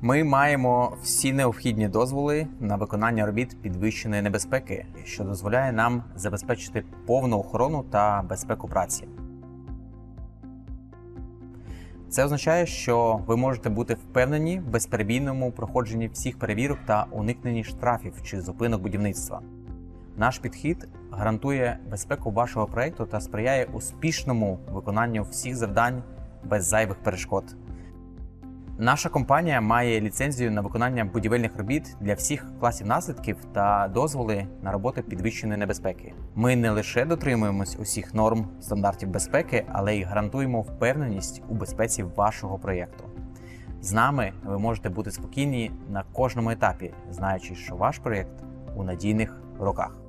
Ми маємо всі необхідні дозволи на виконання робіт підвищеної небезпеки, що дозволяє нам забезпечити повну охорону та безпеку праці. Це означає, що ви можете бути впевнені в безперебійному проходженні всіх перевірок та уникненні штрафів чи зупинок будівництва. Наш підхід гарантує безпеку вашого проекту та сприяє успішному виконанню всіх завдань без зайвих перешкод. Наша компанія має ліцензію на виконання будівельних робіт для всіх класів наслідків та дозволи на роботи підвищеної небезпеки. Ми не лише дотримуємось усіх норм стандартів безпеки, але й гарантуємо впевненість у безпеці вашого проєкту. З нами ви можете бути спокійні на кожному етапі, знаючи, що ваш проєкт у надійних руках.